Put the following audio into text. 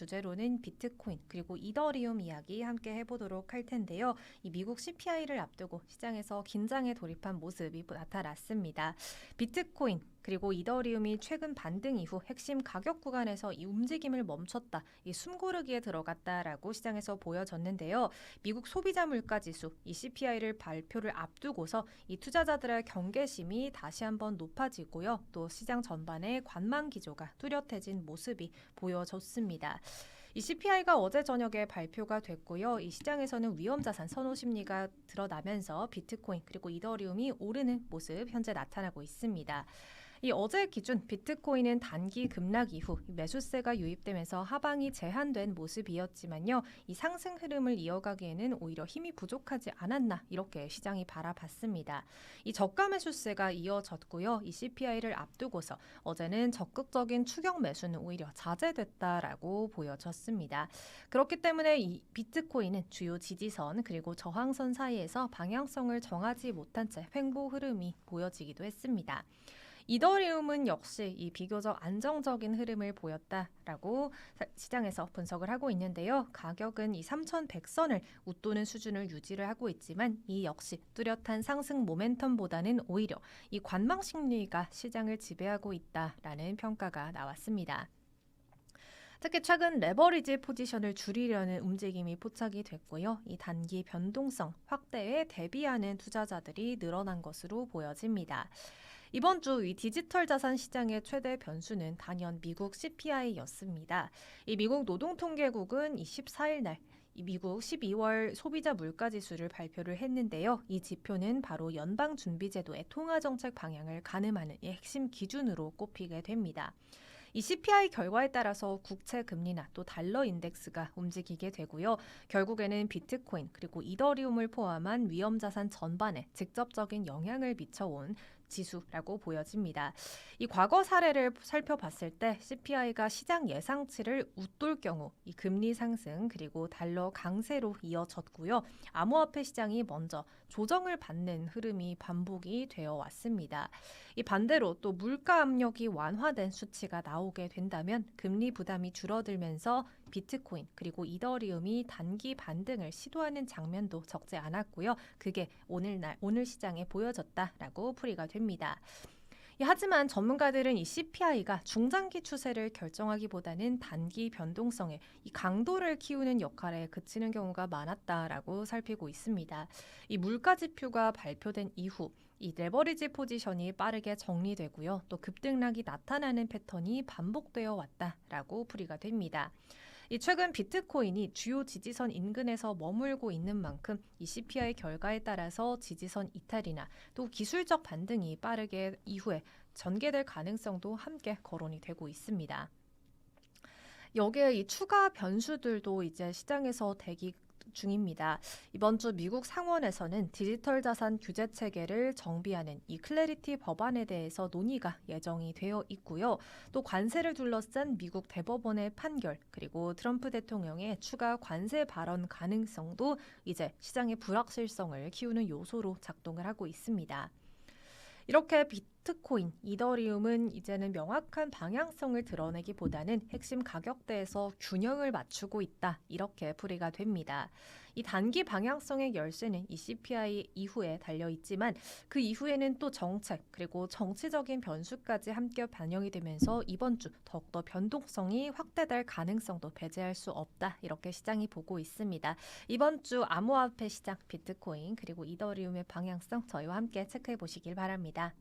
주제로는 비트코인 그리고 이더리움 이야기 함께 해보도록 할 텐데요. 이 미국 CPI를 앞두고 시장에서 긴장에 돌입한 모습이 나타났습니다. 비트코인 그리고 이더리움이 최근 반등 이후 핵심 가격 구간에서 이 움직임을 멈췄다, 이 숨고르기에 들어갔다라고 시장에서 보여졌는데요. 미국 소비자 물가 지수 이 CPI를 발표를 앞두고서 이 투자자들의 경계심이 다시 한번 높아지고요. 또 시장 전반의 관망 기조가 뚜렷해진 모습이 보여졌습니다. 이 CPI가 어제 저녁에 발표가 됐고요. 이 시장에서는 위험 자산 선호 심리가 드러나면서 비트코인 그리고 이더리움이 오르는 모습 현재 나타나고 있습니다. 이 어제 기준 비트코인은 단기 급락 이후 매수세가 유입되면서 하방이 제한된 모습이었지만요. 이 상승 흐름을 이어가기에는 오히려 힘이 부족하지 않았나 이렇게 시장이 바라봤습니다. 이 저가 매수세가 이어졌고요. 이 CPI를 앞두고서 어제는 적극적인 추격 매수는 오히려 자제됐다라고 보여졌습니다. 그렇기 때문에 이 비트코인은 주요 지지선 그리고 저항선 사이에서 방향성을 정하지 못한 채 횡보 흐름이 보여지기도 했습니다. 이더리움은 역시 이 비교적 안정적인 흐름을 보였다라고 시장에서 분석을 하고 있는데요. 가격은 이 3,100선을 웃도는 수준을 유지를 하고 있지만 이 역시 뚜렷한 상승 모멘텀보다는 오히려 이 관망 심리가 시장을 지배하고 있다라는 평가가 나왔습니다. 특히 최근 레버리지 포지션을 줄이려는 움직임이 포착이 됐고요. 이 단기 변동성 확대에 대비하는 투자자들이 늘어난 것으로 보여집니다. 이번 주 이 디지털 자산 시장의 최대 변수는 단연 미국 CPI였습니다. 이 미국 노동통계국은 24일 날이 미국 12월 소비자 물가 지수를 발표를 했는데요. 이 지표는 바로 연방 준비제도의 통화 정책 방향을 가늠하는 핵심 기준으로 꼽히게 됩니다. 이 CPI 결과에 따라서 국채 금리나 또 달러 인덱스가 움직이게 되고요. 결국에는 비트코인 그리고 이더리움을 포함한 위험 자산 전반에 직접적인 영향을 미쳐온 지수라고 보여집니다. 이 과거 사례를 살펴봤을 때 CPI가 시장 예상치를 웃돌 경우 이 금리 상승 그리고 달러 강세로 이어졌고요. 암호화폐 시장이 먼저 조정을 받는 흐름이 반복이 되어 왔습니다. 이 반대로 또 물가 압력이 완화된 수치가 나오게 된다면 금리 부담이 줄어들면서 비트코인 그리고 이더리움이 단기 반등을 시도하는 장면도 적지 않았고요. 그게 오늘날 오늘 시장에 보여졌다라고 풀이가 됩니다. 하지만 전문가들은 이 CPI가 중장기 추세를 결정하기보다는 단기 변동성에 이 강도를 키우는 역할에 그치는 경우가 많았다라고 살피고 있습니다. 이 물가 지표가 발표된 이후 이 레버리지 포지션이 빠르게 정리되고요. 또 급등락이 나타나는 패턴이 반복되어 왔다라고 풀이가 됩니다. 이 최근 비트코인이 주요 지지선 인근에서 머물고 있는 만큼 이 CPI 결과에 따라서 지지선 이탈이나 또 기술적 반등이 빠르게 이후에 전개될 가능성도 함께 거론이 되고 있습니다. 여기에 이 추가 변수들도 이제 시장에서 대기 중입니다. 이번 주 미국 상원에서는 디지털 자산 규제 체계를 정비하는 이 클래리티 법안에 대해서 논의가 예정이 되어 있고요. 또 관세를 둘러싼 미국 대법원의 판결 그리고 트럼프 대통령의 추가 관세 발언 가능성도 이제 시장의 불확실성을 키우는 요소로 작동을 하고 있습니다. 이렇게 비트코인, 이더리움은 이제는 명확한 방향성을 드러내기보다는 핵심 가격대에서 균형을 맞추고 있다. 이렇게 풀이가 됩니다. 이 단기 방향성의 열쇠는 이 CPI 이후에 달려 있지만 그 이후에는 또 정책 그리고 정치적인 변수까지 함께 반영이 되면서 이번 주 더욱더 변동성이 확대될 가능성도 배제할 수 없다. 이렇게 시장이 보고 있습니다. 이번 주 암호화폐 시장 비트코인 그리고 이더리움의 방향성 저희와 함께 체크해 보시길 바랍니다.